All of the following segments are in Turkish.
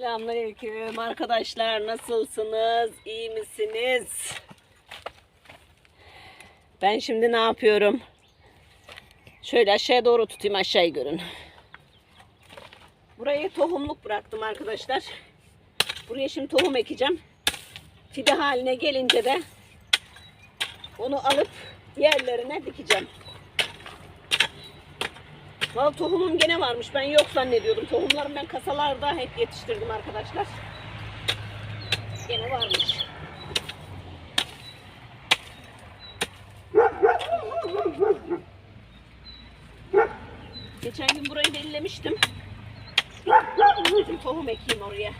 Selamünaleyküm arkadaşlar nasılsınız? İyi misiniz? Ben şimdi ne yapıyorum? Şöyle aşağıya doğru tutayım aşağıyı görün. Burayı tohumluk bıraktım arkadaşlar. Buraya şimdi tohum ekeceğim. Fide haline gelince de onu alıp yerlerine dikeceğim. Valla tohumum gene varmış. Ben yok zannediyordum. Tohumlarımı ben kasalarda hep yetiştirdim arkadaşlar. Gene varmış. Geçen gün burayı bellemiştim. Dedim tohum ekeyim oraya.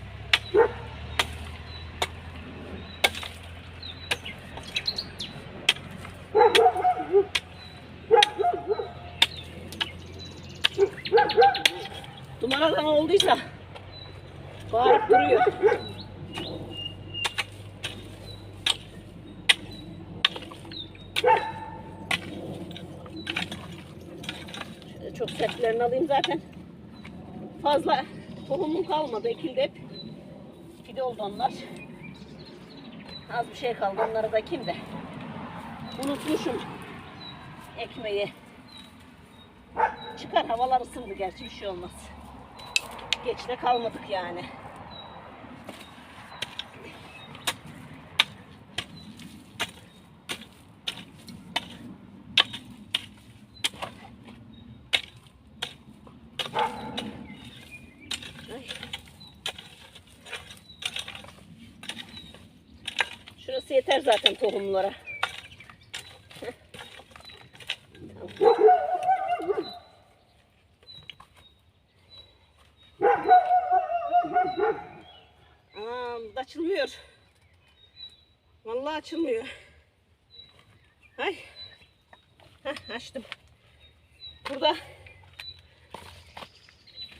Numaradan olduysa bağırıp duruyor. Çok sertlerini alayım zaten. Fazla tohumum kalmadı. Ekildi hep. Fide oldu onlar. Az bir şey kaldı. Onları da kim de. Unutmuşum ekmeği. Havalar ısındı gerçi bir şey olmaz. Geç de kalmadık yani. Şurası yeter zaten tohumlara. Aa, açılmıyor. Vallahi açılmıyor. Ay. Heh, açtım. Burada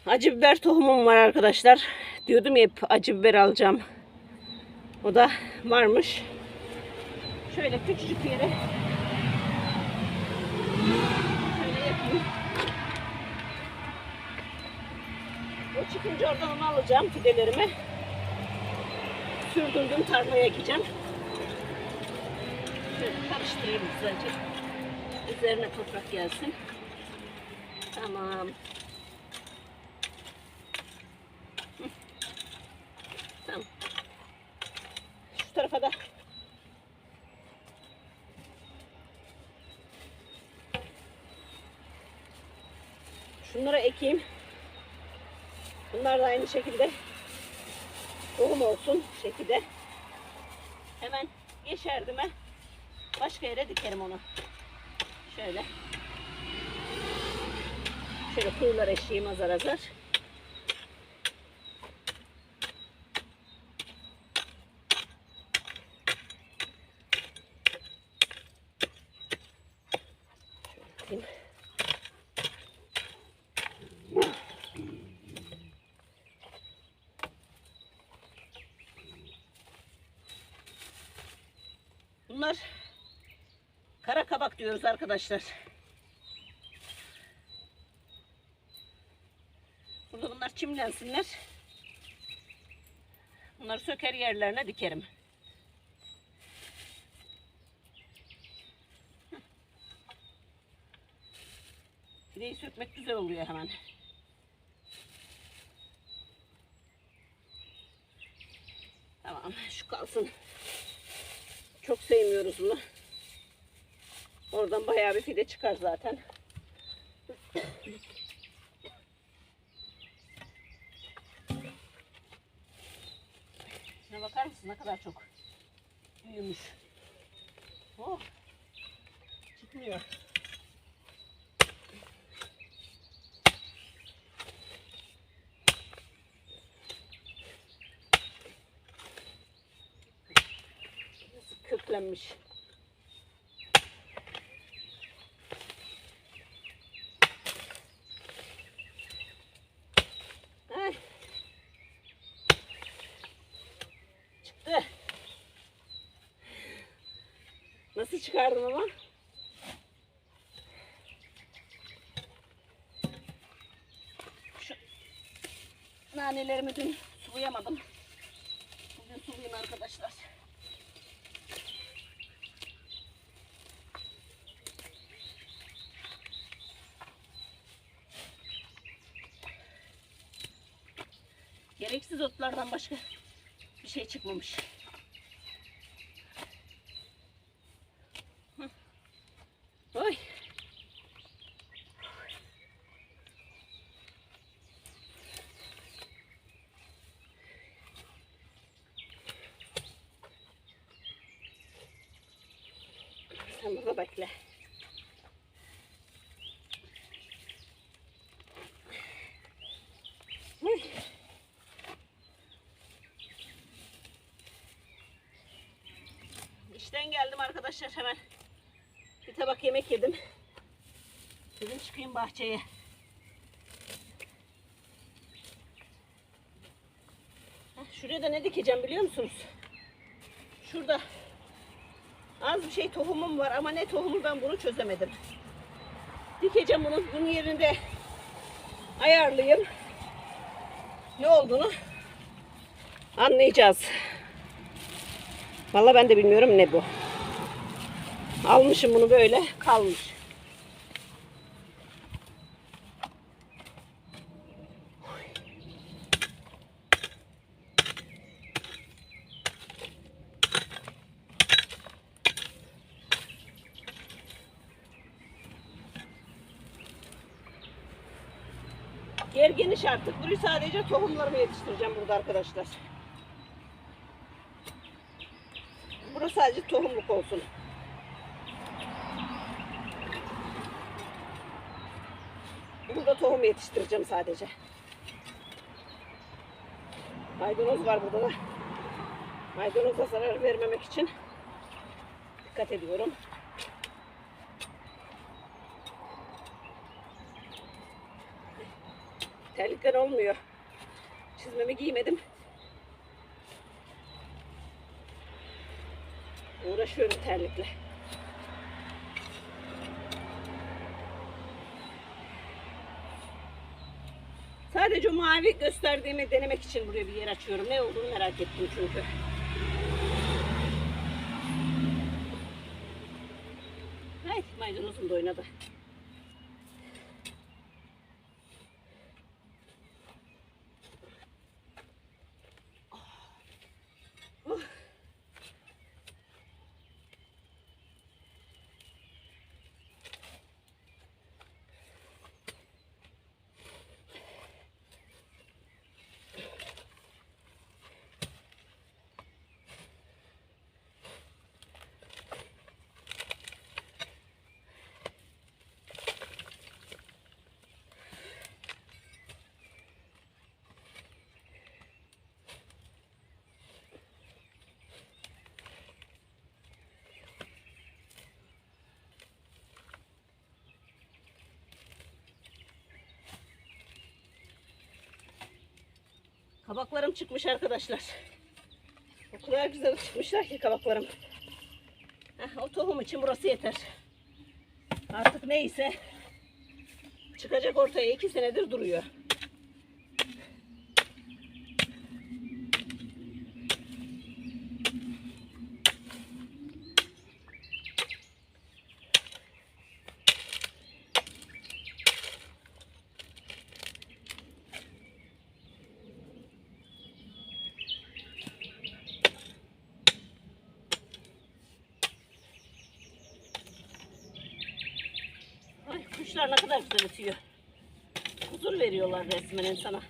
acı biber tohumum var arkadaşlar. Diyordum ya hep acı biber alacağım. O da varmış. Şöyle küçücük yere şöyle yapayım. O çıkınca oradan onu alacağım fidelerimi. Sürdürdüm tarlaya ekeceğim. Şöyle karıştırayım güzelce. Üzerine toprak gelsin. Tamam. Tamam. Şu tarafa da Şunları ekeyim. Bunlar da aynı şekilde tohum olsun şekilde. Hemen yeşerdime başka yere dikerim onu. Şöyle. Şöyle kuyular eşeyim azar azar. Şöyle dikeyim. Bunlar kara kabak diyoruz arkadaşlar. Burada bunlar çimlensinler. Bunları söker yerlerine dikerim. Fideyi sökmek güzel oluyor hemen. Tamam şu kalsın. Çok sevmiyoruz bunu. Oradan bayağı bir fide çıkar zaten. Şuna bakar mısın ne kadar çok büyümüş. Oh. Çıkmıyor. Köklenmiş. Ay. Çıktı. Nasıl çıkardım ama? Şu nanelerimi dün sulayamadım. Bugün sulayayım arkadaşlar. Gereksiz otlardan başka bir şey çıkmamış. Hı. Oy. Sen burada bekle. İşten geldim arkadaşlar hemen. Bir tabak yemek yedim. Dedim çıkayım bahçeye. Şuraya da ne dikeceğim biliyor musunuz? Şurada az bir şey tohumum var ama ne tohumu ben bunu çözemedim. Dikeceğim bunu. Bunun yerinde ayarlayayım. Ne olduğunu anlayacağız. Vallahi ben de bilmiyorum ne bu. Almışım bunu böyle kalmış. Yer geniş artık. Burayı sadece tohumlarımı yetiştireceğim burada arkadaşlar. Burası sadece tohumluk olsun. Burada tohum yetiştireceğim sadece. Maydanoz var burada da. Maydanoza zarar vermemek için dikkat ediyorum. Terlikler olmuyor. Çizmemi giymedim. Uğraşıyorum terlikle. Sadece o mavi gösterdiğimi denemek için buraya bir yer açıyorum. Ne olduğunu merak ettim çünkü. Ay maydanozum da oynadı. Kabaklarım çıkmış arkadaşlar. O kadar güzel çıkmışlar ki kabaklarım. Heh, o tohum için burası yeter. Artık neyse çıkacak ortaya iki senedir duruyor. Ay kuşlar ne kadar güzel ötüyor. Huzur veriyorlar resmen insana.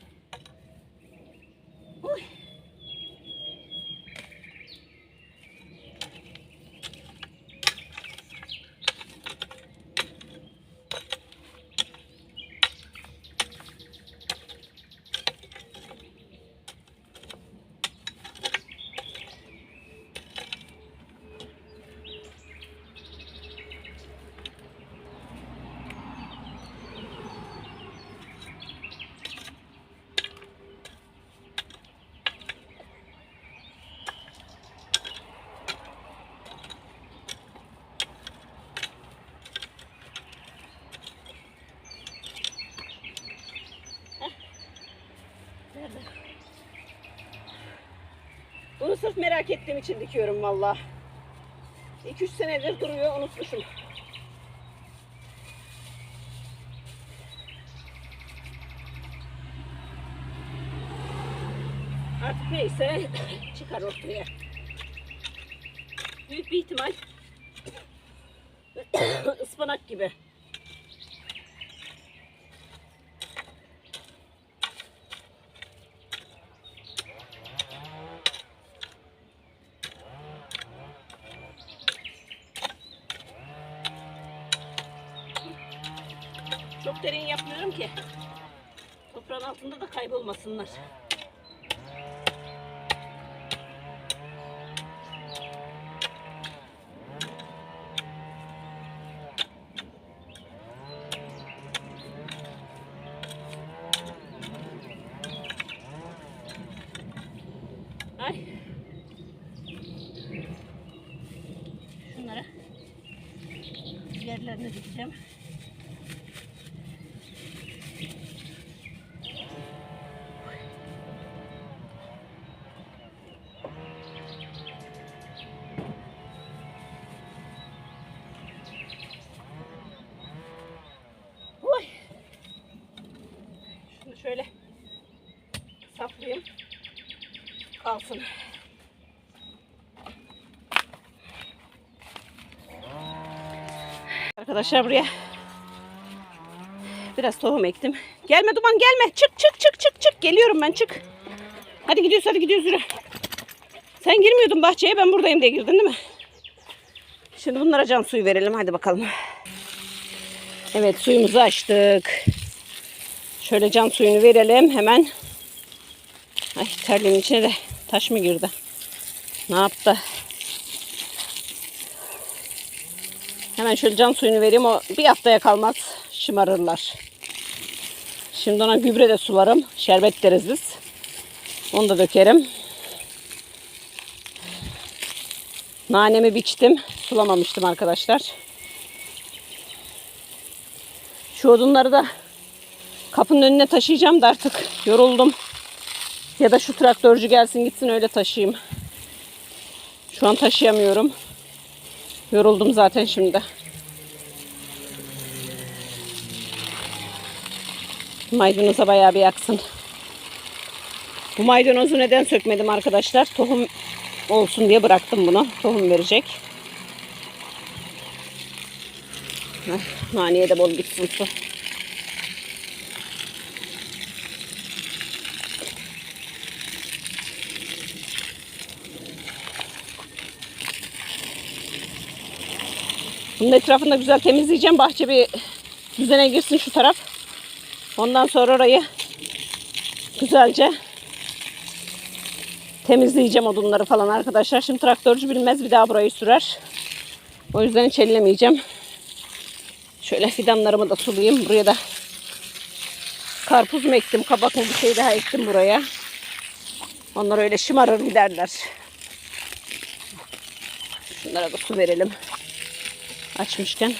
Bunu sırf merak ettiğim için dikiyorum valla. 2-3 senedir duruyor unutmuşum. Artık neyse çıkar ortaya. Büyük bir ihtimal ıspanak gibi. Çok yapmıyorum ki. Toprağın altında da kaybolmasınlar. Ay. Şunlara yerlerini dikeceğim. Oy. Şunu şöyle saplayayım. Kalsın. Arkadaşlar buraya biraz tohum ektim. Gelme Duman gelme. Çık çık çık çık çık. Geliyorum ben çık. Hadi gidiyoruz hadi gidiyoruz yürü. Sen girmiyordun bahçeye ben buradayım diye girdin değil mi? Şimdi bunlara can suyu verelim hadi bakalım. Evet suyumuzu açtık. Şöyle can suyunu verelim hemen. Ay terliğin içine de taş mı girdi? Ne yaptı? Hemen şöyle can suyunu vereyim. O bir haftaya kalmaz. Şımarırlar. Şimdi ona gübre de sularım. Şerbet deriz biz. Onu da dökerim. Nanemi biçtim. Sulamamıştım arkadaşlar. Şu odunları da kapının önüne taşıyacağım da artık yoruldum. Ya da şu traktörcü gelsin gitsin öyle taşıyayım. Şu an taşıyamıyorum. Yoruldum zaten şimdi. Maydanoza bayağı bir yaksın. Bu maydanozu neden sökmedim arkadaşlar? Tohum olsun diye bıraktım bunu. Tohum verecek. Heh, naneye de bol gitsin su. Bunun etrafını da güzel temizleyeceğim. Bahçe bir düzene girsin şu taraf. Ondan sonra orayı güzelce temizleyeceğim odunları falan arkadaşlar. Şimdi traktörcü bilmez bir daha burayı sürer. O yüzden hiç ellemeyeceğim. Şöyle fidanlarımı da sulayayım. Buraya da karpuz mu ektim, kabak mı bir şey daha ektim buraya. Onlar öyle şımarır giderler. Şunlara da su verelim. Açmışken.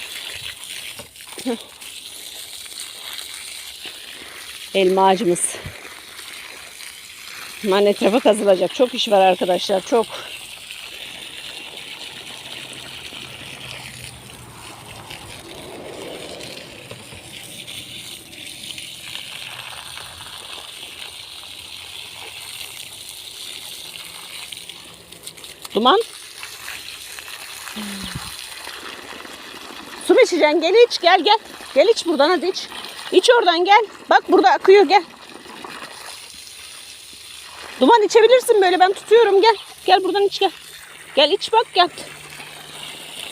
Elma ağacımız. Hemen etrafa kazılacak. Çok iş var arkadaşlar. Çok. Duman. Su mu içeceksin? Gel iç. Gel gel. Gel iç buradan hadi iç. İç oradan gel. Bak burada akıyor gel. Duman içebilirsin böyle ben tutuyorum gel. Gel buradan iç gel. Gel iç bak gel.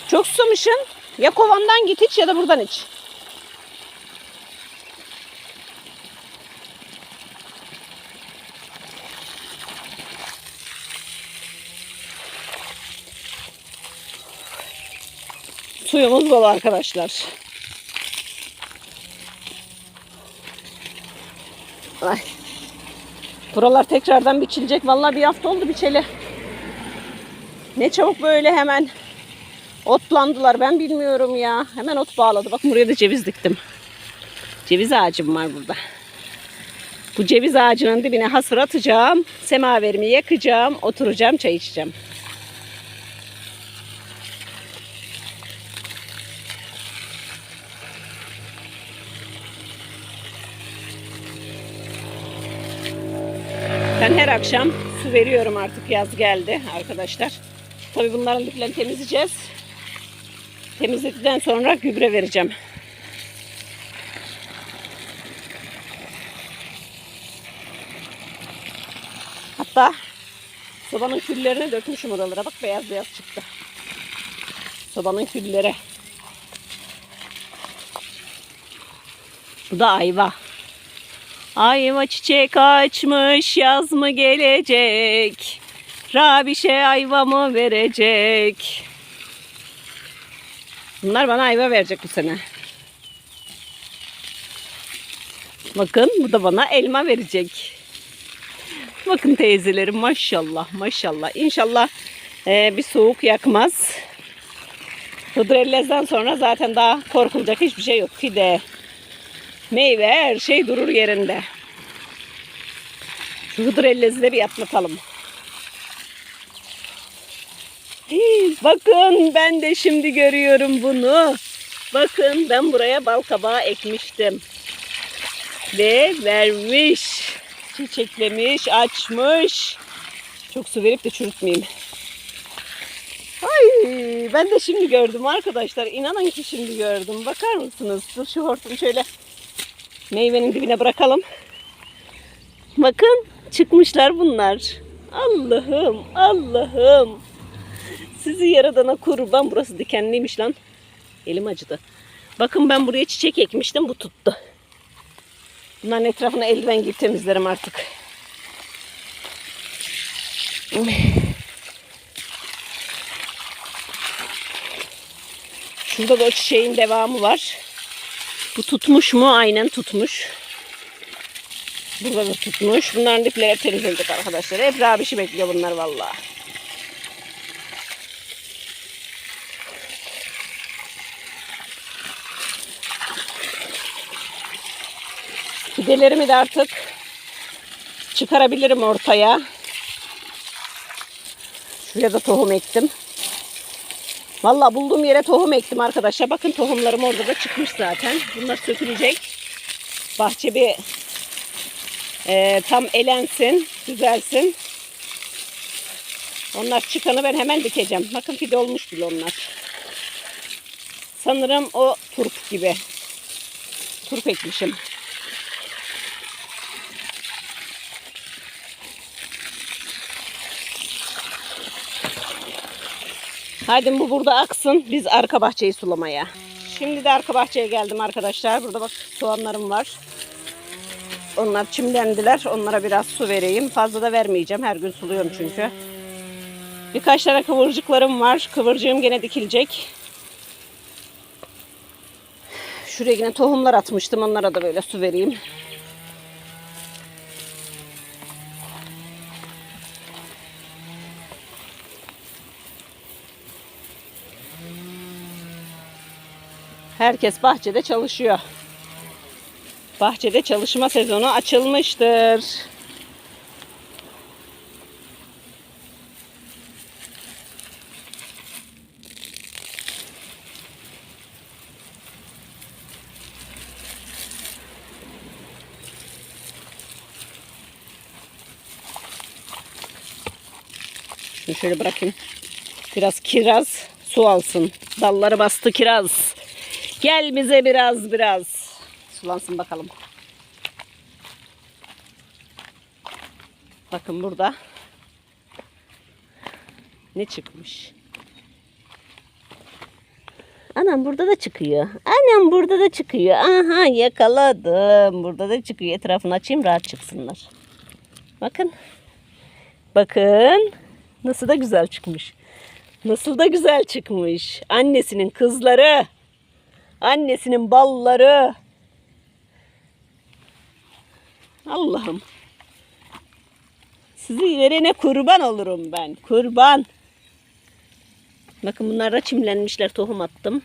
Çok susamışsın. Ya kovandan git iç ya da buradan iç. Suyumuz bol arkadaşlar. Ay. Buralar tekrardan biçilecek. Vallahi bir hafta oldu biçeli. Ne çabuk böyle hemen otlandılar. Ben bilmiyorum ya. Hemen ot bağladı. Bak buraya da ceviz diktim. Ceviz ağacım var burada. Bu ceviz ağacının dibine hasır atacağım. Semaverimi yakacağım. Oturacağım çay içeceğim. Ben her akşam su veriyorum artık yaz geldi arkadaşlar. Tabii bunların diplerini temizleyeceğiz. Temizledikten sonra gübre vereceğim. Hatta sobanın küllerini dökmüşüm oralara. Bak beyaz beyaz çıktı. Sobanın külleri. Bu da ayva. Ayva çiçek açmış yaz mı gelecek? Rabişe ayva mı verecek? Bunlar bana ayva verecek bu sene. Bakın bu da bana elma verecek. Bakın teyzelerim maşallah maşallah. İnşallah e, bir soğuk yakmaz. Hıdrellez'den sonra zaten daha korkulacak hiçbir şey yok. Fide, meyve her şey durur yerinde. Şu hıdrellezi de bir atlatalım. Hii, Bakın ben de şimdi görüyorum bunu. Bakın ben buraya bal kabağı ekmiştim. Ve vermiş. Çiçeklemiş, açmış. Çok su verip de çürütmeyeyim. Ay ben de şimdi gördüm arkadaşlar. İnanın ki şimdi gördüm. Bakar mısınız? Şu hortumu şöyle meyvenin dibine bırakalım. Bakın çıkmışlar bunlar. Allah'ım Allah'ım. Sizi yaradana kurban. Burası dikenliymiş lan. Elim acıdı. Bakın ben buraya çiçek ekmiştim. Bu tuttu. Bunların etrafına eldiven giyip temizlerim artık. Şurada da o çiçeğin devamı var. Bu tutmuş mu? Aynen tutmuş. Burada da tutmuş. Bunların dipleri hep temizlenecek arkadaşlar. Hep Rabiş'i bekliyor bunlar vallahi. Fidelerimi de artık çıkarabilirim ortaya. Şuraya da tohum ektim. Vallahi bulduğum yere tohum ektim arkadaşlar. Bakın tohumlarım orada da çıkmış zaten. Bunlar sökülecek. Bahçe bir e, tam elensin, düzelsin. Onlar çıkanı ben hemen dikeceğim. Bakın fide olmuş bile onlar. Sanırım o turp gibi. Turp ekmişim. Haydi bu burada aksın. Biz arka bahçeyi sulamaya. Şimdi de arka bahçeye geldim arkadaşlar. Burada bak soğanlarım var. Onlar çimlendiler. Onlara biraz su vereyim. Fazla da vermeyeceğim. Her gün suluyorum çünkü. Birkaç tane kıvırcıklarım var. Kıvırcığım gene dikilecek. Şuraya yine tohumlar atmıştım. Onlara da böyle su vereyim. Herkes bahçede çalışıyor. Bahçede çalışma sezonu açılmıştır. Şunu şöyle bırakayım. Biraz kiraz su alsın. Dalları bastı kiraz. Gel bize biraz biraz. Sulansın bakalım. Bakın burada ne çıkmış. Anam burada da çıkıyor. Anam burada da çıkıyor. Aha yakaladım. Burada da çıkıyor. Etrafını açayım rahat çıksınlar. Bakın. Bakın. Nasıl da güzel çıkmış. Nasıl da güzel çıkmış. Annesinin kızları. Annesinin balları. Allah'ım. Sizi verene kurban olurum ben. Kurban. Bakın bunlar da çimlenmişler. Tohum attım.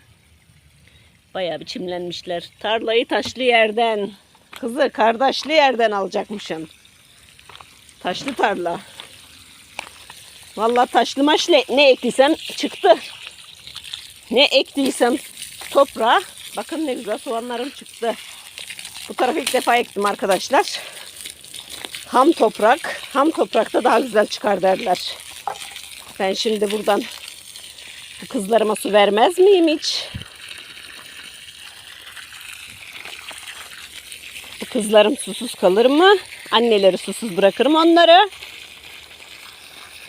Bayağı bir çimlenmişler. Tarlayı taşlı yerden Kızı kardeşli yerden alacakmışsın. Taşlı tarla. Vallahi taşlı maşlı ne ektiysen çıktı. Ne ektiysen toprağa. Bakın ne güzel soğanlarım çıktı. Bu tarafı ilk defa ektim arkadaşlar. Ham toprak. Ham toprakta daha güzel çıkar derler. Ben şimdi buradan bu kızlarıma su vermez miyim hiç? Bu kızlarım susuz kalır mı? Anneleri susuz bırakırım onları.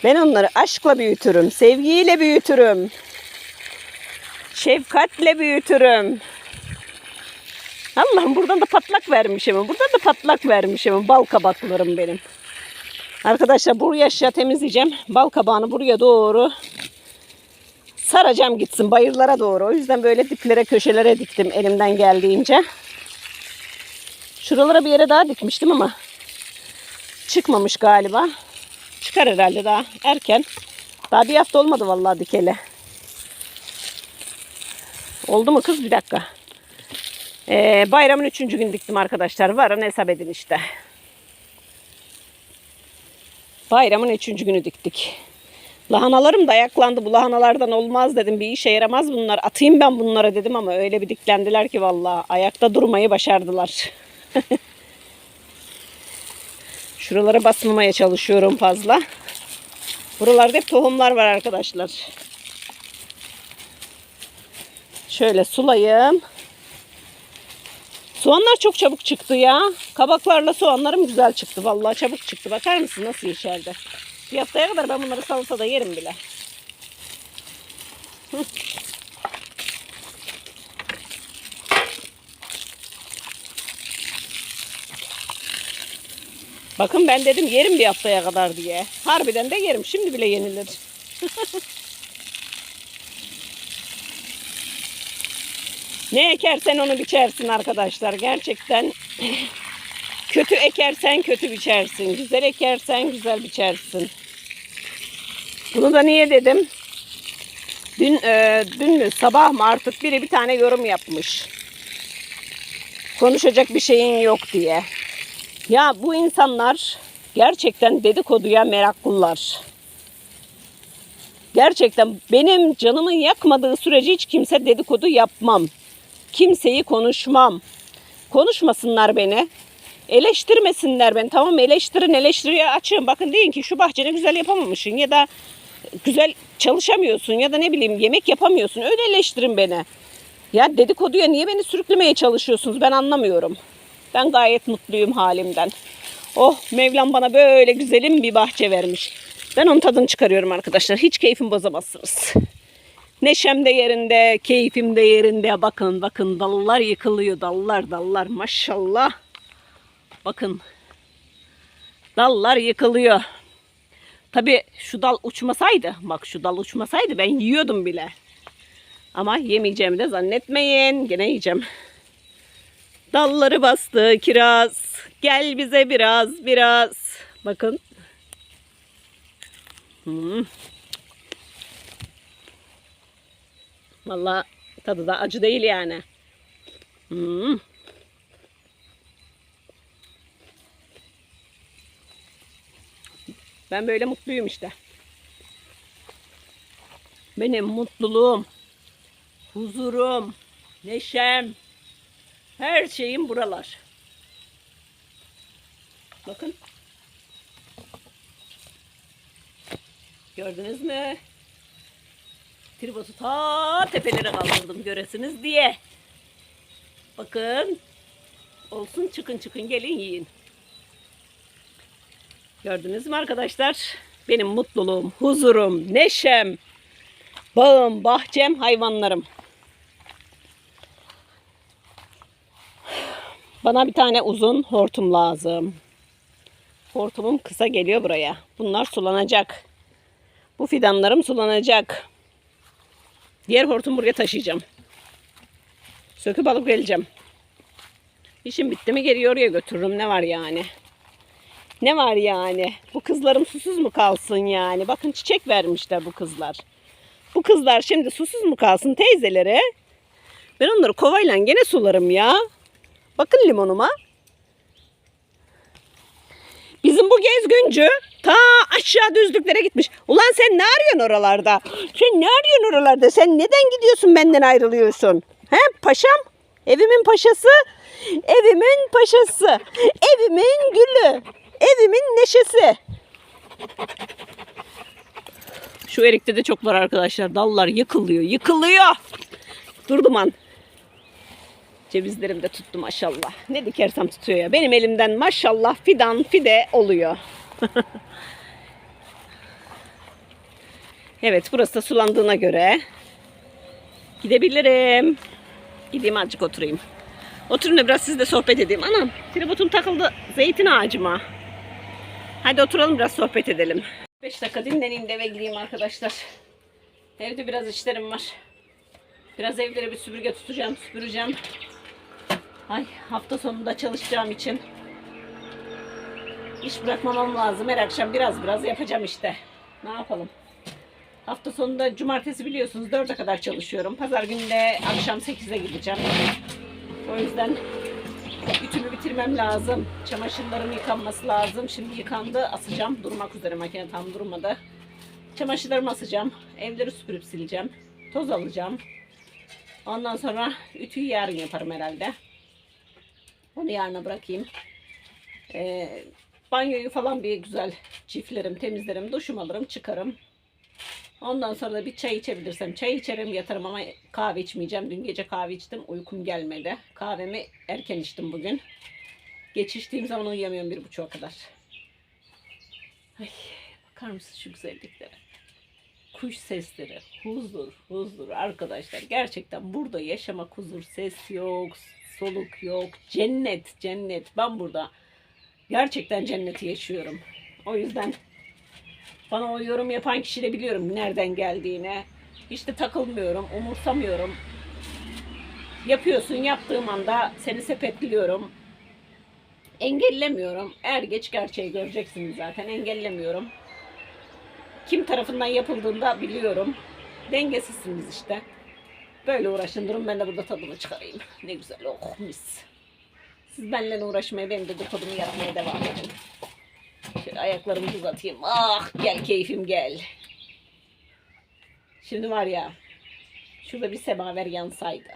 Ben onları aşkla büyütürüm, sevgiyle büyütürüm. Şefkatle büyütürüm. Allah'ım buradan da patlak vermişim. Buradan da patlak vermişim. Bal kabaklarım benim. Arkadaşlar buraya aşağı temizleyeceğim. Bal kabağını buraya doğru saracağım gitsin bayırlara doğru. O yüzden böyle diplere köşelere diktim elimden geldiğince. Şuralara bir yere daha dikmiştim ama çıkmamış galiba. Çıkar herhalde daha erken. Daha bir hafta olmadı vallahi dikeli. Oldu mu kız bir dakika. Ee, bayramın üçüncü gün diktim arkadaşlar. Varın hesap edin işte. Bayramın üçüncü günü diktik. Lahanalarım da ayaklandı. Bu lahanalardan olmaz dedim. Bir işe yaramaz bunlar. Atayım ben bunlara dedim ama öyle bir diklendiler ki vallahi ayakta durmayı başardılar. Şuralara basmamaya çalışıyorum fazla. Buralarda hep tohumlar var arkadaşlar. Şöyle sulayayım. Soğanlar çok çabuk çıktı ya. Kabaklarla soğanlarım güzel çıktı. Vallahi çabuk çıktı. Bakar mısın nasıl yeşerdi. Bir haftaya kadar ben bunları salatada yerim bile. Bakın ben dedim yerim bir haftaya kadar diye. Harbiden de yerim. Şimdi bile yenilir. ne ekersen onu biçersin arkadaşlar. Gerçekten kötü ekersen kötü biçersin. Güzel ekersen güzel biçersin. Bunu da niye dedim? Dün, e, dün mü sabah mı artık biri bir tane yorum yapmış. Konuşacak bir şeyin yok diye. Ya bu insanlar gerçekten dedikoduya meraklılar. Gerçekten benim canımı yakmadığı sürece hiç kimse dedikodu yapmam. Kimseyi konuşmam. Konuşmasınlar beni. Eleştirmesinler beni. Tamam eleştirin eleştiriye açın. Bakın deyin ki şu bahçeni güzel yapamamışsın ya da güzel çalışamıyorsun ya da ne bileyim yemek yapamıyorsun. Öyle eleştirin beni. Ya dedikoduya niye beni sürüklemeye çalışıyorsunuz ben anlamıyorum. Ben gayet mutluyum halimden. Oh Mevlam bana böyle güzelim bir bahçe vermiş. Ben onun tadını çıkarıyorum arkadaşlar. Hiç keyfim bozamazsınız. Neşem de yerinde, keyfim de yerinde. Bakın bakın dallar yıkılıyor. Dallar dallar maşallah. Bakın. Dallar yıkılıyor. Tabi şu dal uçmasaydı, bak şu dal uçmasaydı ben yiyordum bile. Ama yemeyeceğimi de zannetmeyin. Gene yiyeceğim. Dalları bastı kiraz. Gel bize biraz biraz. Bakın. Hmm. Vallahi tadı da acı değil yani. Hmm. Ben böyle mutluyum işte. Benim mutluluğum, huzurum, neşem, her şeyim buralar. Bakın. Gördünüz mü? Tribotu ta tepelere kaldırdım göresiniz diye. Bakın. Olsun çıkın çıkın gelin yiyin. Gördünüz mü arkadaşlar? Benim mutluluğum, huzurum, neşem, bağım, bahçem, hayvanlarım. Bana bir tane uzun hortum lazım. Hortumum kısa geliyor buraya. Bunlar sulanacak. Bu fidanlarım sulanacak. Diğer hortum buraya taşıyacağım. Söküp alıp geleceğim. İşim bitti mi geri oraya götürürüm. Ne var yani? Ne var yani? Bu kızlarım susuz mu kalsın yani? Bakın çiçek vermişler bu kızlar. Bu kızlar şimdi susuz mu kalsın teyzelere? Ben onları kovayla gene sularım ya. Bakın limonuma. Bizim bu gezgüncü ta aşağı düzlüklere gitmiş. Ulan sen ne arıyorsun oralarda? Sen ne arıyorsun oralarda? Sen neden gidiyorsun benden ayrılıyorsun? He paşam? Evimin paşası? Evimin paşası. Evimin gülü. Evimin neşesi. Şu erikte de çok var arkadaşlar. Dallar yıkılıyor, yıkılıyor. Dur duman. Cevizlerim de tuttu maşallah. Ne dikersem tutuyor ya. Benim elimden maşallah fidan fide oluyor. evet burası da sulandığına göre gidebilirim. Gideyim azıcık oturayım. Oturun da biraz sizle sohbet edeyim. Anam tribotum takıldı zeytin ağacıma. Hadi oturalım biraz sohbet edelim. 5 dakika dinleneyim de eve gideyim arkadaşlar. Evde biraz işlerim var. Biraz evlere bir süpürge tutacağım, süpüreceğim. Ay hafta sonunda çalışacağım için iş bırakmamam lazım. Her akşam biraz biraz yapacağım işte. Ne yapalım? Hafta sonunda cumartesi biliyorsunuz 4'e kadar çalışıyorum. Pazar günü de akşam 8'e gideceğim. O yüzden ütümü bitirmem lazım. Çamaşırlarım yıkanması lazım. Şimdi yıkandı. Asacağım. Durmak üzere makine tam durmadı. Çamaşırlarımı asacağım. Evleri süpürüp sileceğim. Toz alacağım. Ondan sonra ütüyü yarın yaparım herhalde. Onu yarına bırakayım. Ee, banyoyu falan bir güzel çiftlerim, temizlerim, duşumu alırım, çıkarım. Ondan sonra da bir çay içebilirsem çay içerim yatarım ama kahve içmeyeceğim. Dün gece kahve içtim uykum gelmedi. Kahvemi erken içtim bugün. Geç zaman uyuyamıyorum bir buçuğa kadar. Ay, bakar mısın şu güzelliklere? Kuş sesleri, huzur, huzur arkadaşlar. Gerçekten burada yaşamak huzur, ses yok, soluk yok. Cennet, cennet. Ben burada gerçekten cenneti yaşıyorum. O yüzden bana o yorum yapan kişi de biliyorum nereden geldiğine. Hiç de takılmıyorum, umursamıyorum. Yapıyorsun, yaptığım anda seni sepetliyorum. Engellemiyorum. Er geç gerçeği göreceksiniz zaten. Engellemiyorum. Kim tarafından yapıldığında biliyorum. Dengesizsiniz işte. Böyle uğraşın durun ben de burada tadını çıkarayım. Ne güzel oh mis. Siz benimle uğraşmaya benim dedikodumu yapmaya devam edin. Şöyle ayaklarımı uzatayım. Ah gel keyfim gel. Şimdi var ya şurada bir semaver yansaydı.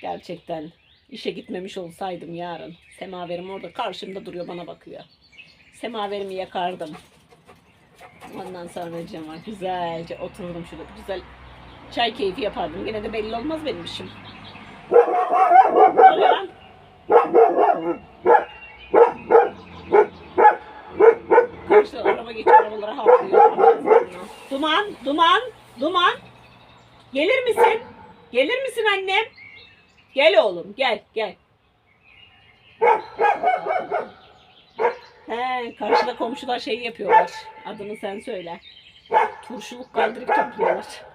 Gerçekten işe gitmemiş olsaydım yarın. Semaverim orada karşımda duruyor bana bakıyor. Semaverimi yakardım. Ondan sonra cama güzelce oturdum şurada güzel çay keyfi yapardım. Gene de belli olmaz benim işim. Duman, duman, duman. Gelir misin? Gelir misin annem? Gel oğlum, gel, gel. He, karşıda komşular şey yapıyorlar. Adını sen söyle. Turşuluk kaldırıp topluyorlar.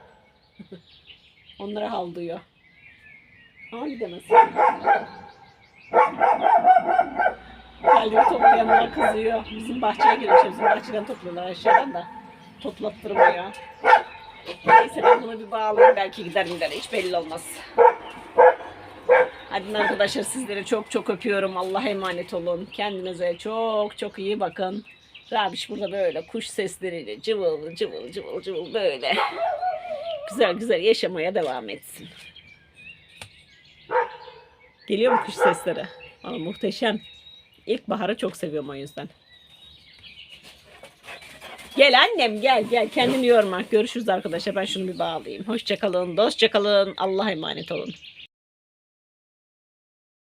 Onlara havlıyor. Ama gidemezsin. Kaldırıp toplayanlar kızıyor. Bizim bahçeye girmiş. Bizim bahçeden topluyorlar aşağıdan da. Toplattırmıyor. Neyse ben bunu bir bağlayayım. Belki gider gider. Hiç belli olmaz. Hadi arkadaşlar sizleri çok çok öpüyorum. Allah'a emanet olun. Kendinize çok çok iyi bakın. Rabiş burada böyle kuş sesleriyle cıvıl cıvıl cıvıl cıvıl böyle güzel güzel yaşamaya devam etsin. Geliyor mu kuş sesleri? Aa, muhteşem. İlkbaharı çok seviyorum o yüzden. Gel annem gel gel kendini yorma. Görüşürüz arkadaşlar. Ben şunu bir bağlayayım. Hoşçakalın, dostça kalın. Allah'a emanet olun.